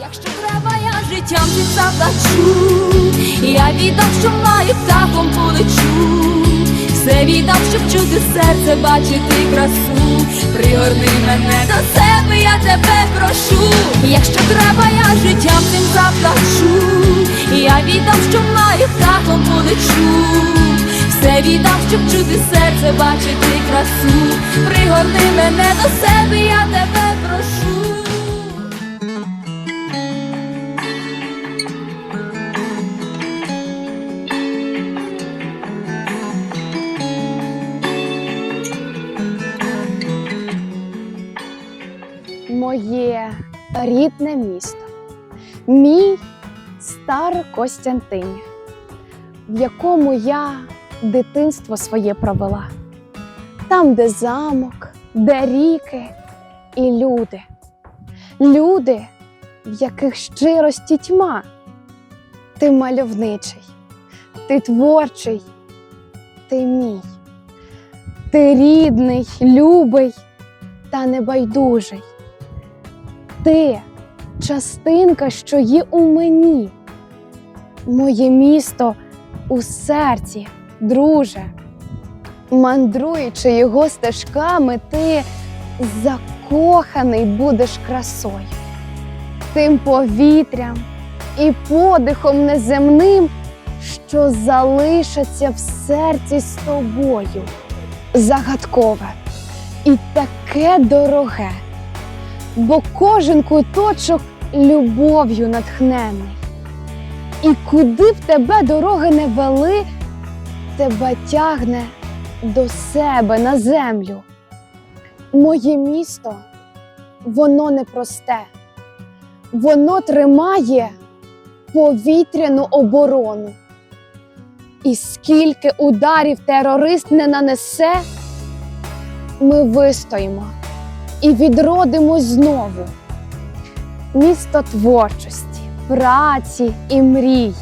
Якщо треба, я життям ти заплачу. Я віддам, що маю, птахом полечу. Все віддам, щоб чути серце, бачити красу. Пригорни мене до себе, я тебе прошу. Якщо треба, я життям тим заплачу. Я віддам, що маю, птахом полечу. Все віддам, щоб чути серце, бачити красу. Пригорни мене до себе, я тебе прошу. Моє рідне місто, мій Старокостянтинів, в якому я дитинство своє провела, там, де замок, де ріки і люди, люди, в яких щирості тьма. Ти мальовничий, ти творчий, ти мій, ти рідний, любий та небайдужий. Ти частинка, що є у мені, моє місто у серці, друже. Мандруючи його стежками, ти закоханий будеш красою, тим повітрям і подихом неземним, що залишаться в серці з тобою. Загадкове і таке дороге бо кожен куточок любов'ю натхнений. І куди б тебе дороги не вели, тебе тягне до себе на землю. Моє місто, воно непросте, воно тримає повітряну оборону. І скільки ударів терорист не нанесе, ми вистоїмо і відродимось знову. Місто творчості, праці і мрії,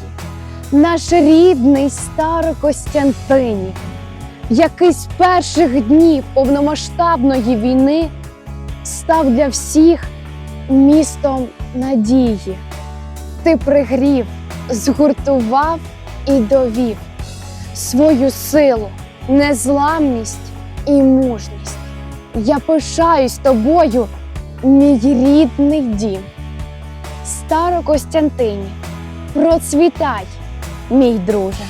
наш рідний Старокостянтинів, який з перших днів повномасштабної війни став для всіх містом надії. Ти пригрів, згуртував і довів свою силу, незламність і мужність. Я пишаюсь тобою, мій рідний дім. Старо Костянтині, процвітай, мій друже.